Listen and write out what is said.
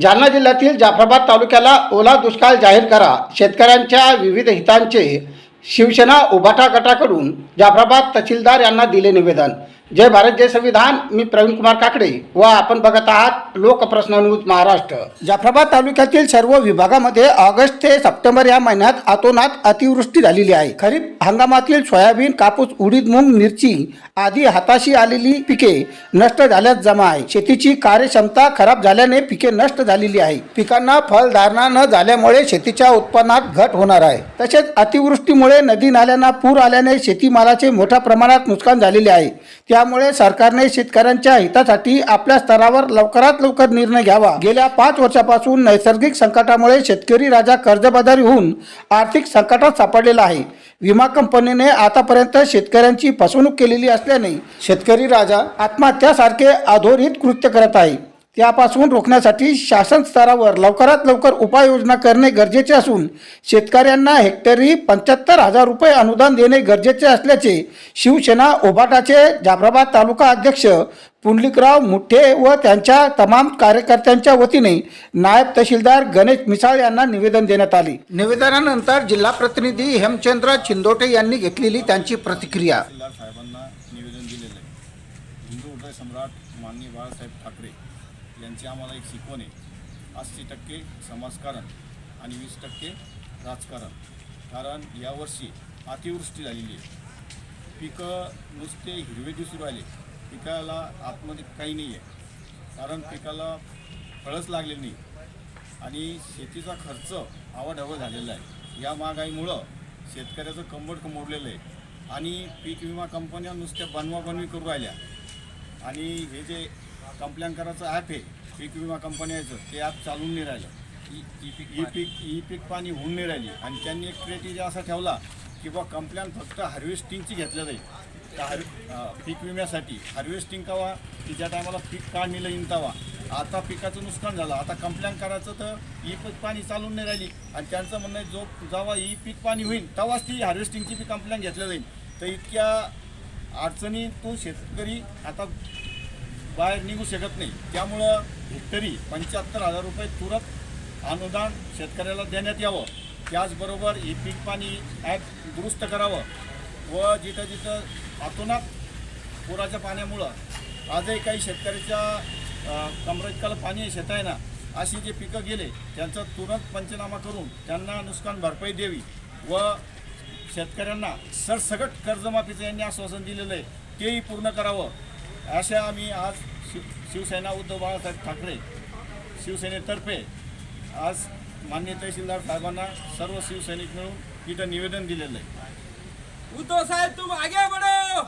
जालना जिल्ह्यातील जाफराबाद तालुक्याला ओला दुष्काळ जाहीर करा. शेतकऱ्यांच्या विविध हितांचे शिवसेना उभाटा गटाकडून जाफराबाद तहसीलदार यांना दिले निवेदन. जय भारत जय संविधान. मी प्रवीण कुमार काकडे. व आपण बघत आहात लोकप्रश्न न्यूज महाराष्ट्र. जाफराबाद तालुक्यातील सर्व विभागामध्ये ऑगस्ट ते सप्टेंबर या महिन्यात अतोनात अतिवृष्टी झालेली आहे. खरीप हंगामातील सोयाबीन कापूस उडीद मूग मिरची आदी हाताशी आलेली पिके नष्ट झाल्यास जमा आहे. शेतीची कार्यक्षमता खराब झाल्याने पिके नष्ट झालेली आहे. पिकांना फलधारणा न झाल्यामुळे शेतीच्या उत्पन्नात घट होणार आहे. तसेच अतिवृष्टीमुळे नदी नाल्यांना पूर आल्याने शेतीमालाचे मोठ्या प्रमाणात नुकसान झालेले आहे. त्या त्यामुळे सरकारने शेतकऱ्यांच्या हितासाठी आपल्या स्तरावर लवकरात लवकर निर्णय घ्यावा. गेल्या पाच वर्षापासून नैसर्गिक संकटामुळे शेतकरी राजा कर्जबाजारी होऊन आर्थिक संकटात सापडलेला आहे. विमा कंपनीने आतापर्यंत शेतकऱ्यांची फसवणूक केलेली असल्याने शेतकरी राजा आत्महत्यासारखे अधोरित कृत्य करत आहे. त्यापासून रोखण्यासाठी शासन स्तरावर लवकरात लवकर उपाययोजना करणे गरजेचे असून शेतकऱ्यांना हेक्टरी पंच्याहत्तर हजार रुपये अनुदान देणे गरजेचे असल्याचे शिवसेना उभाटाचे जाफराबाद तालुका अध्यक्ष पुंडलिकराव मुठ्ठे व त्यांच्या तमाम कार्यकर्त्यांच्या वतीने नायब तहसीलदार गणेश मिसाळ यांना निवेदन देण्यात आले. निवेदनानंतर जिल्हा प्रतिनिधी हेमचंद्र चिंदोटे यांनी घेतलेली त्यांची प्रतिक्रिया. साहेबांना निवेदन दिलेलं आहे. हिंदू हृदय सम्राट माननीय बाळासाहेब ठाकरे यांची आम्हाला एक शिकवण आहे. अस्सी टक्के समाजकारण आणि वीस टक्के राजकारण. कारण यावर्षी अतिवृष्टी झालेली आहे. पिकं नुसते हिरवे दिसू राहिले. पिकाला आतमध्ये काही नाही आहे. कारण पिकाला फळच लागले नाही. आणि शेतीचा खर्च आवाढावा झालेला आहे. या महागाईमुळं शेतकऱ्याचं कंबड मोडलेलं आहे. आणि पीक विमा कंपन्या नुसत्या बनवाबनवी करू राहिल्या. आणि हे जे कंप्लेन करायचं ॲप आहे पीक विमा कंपन्याचं ते. ॲप चालून नाही राहिलं. ई पीक ई पीक पाणी होऊन नाही राहिली. आणि त्यांनी एक क्रायटेरिया असा ठेवला की बा कंप्लेन फक्त हार्वेस्टिंगची घेतल्या जाईल. त्या हार्वे पीक विम्यासाठी. हार्वेस्टिंग कवा? की ज्या टायमाला पीक काढणीला इंतावा आता पिकाचं नुकसान झालं. आता कंप्लेन करायचं तर ई पीक पाणी चालून नाही राहिली. आणि त्यांचं म्हणणं आहे जो जेव्हा ई पीक पाणी होईल तेव्हाच ती हार्वेस्टिंगची बी कंप्लेन घेतल्या जाईल. तर इतक्या अडचणी तो शेतकरी आता बाहेर निघू शकत नाही. त्यामुळं हेक्टरी पंच्याहत्तर हजार रुपये तुरंत अनुदान शेतकऱ्याला देण्यात यावं. त्याचबरोबर हे पीक पाणी ॲप दुरुस्त करावं व जिथं जिथं अतोनात पुराच्या पाण्यामुळं आजही काही शेतकऱ्याच्या कमरेकाल पाणी शेता शेत आहे ना अशी जे पिकं गेले त्यांचा तुरंत पंचनामा करून त्यांना नुकसान भरपाई द्यावी व शेतकऱ्यांना सरसकट कर्जमाफीचं यांनी आश्वासन दिलेलं आहे. तेही पूर्ण करावं. अशा आम्ही आज शिव शिवसेना उद्धव बाळासाहेब ठाकरे शिवसेनेतर्फे आज मान्य तहसीलदार साहेबांना सर्व शिवसैनिक मिळून तिथं निवेदन दिलेलं आहे. उद्धव साहेब तुम आगे बढ़ो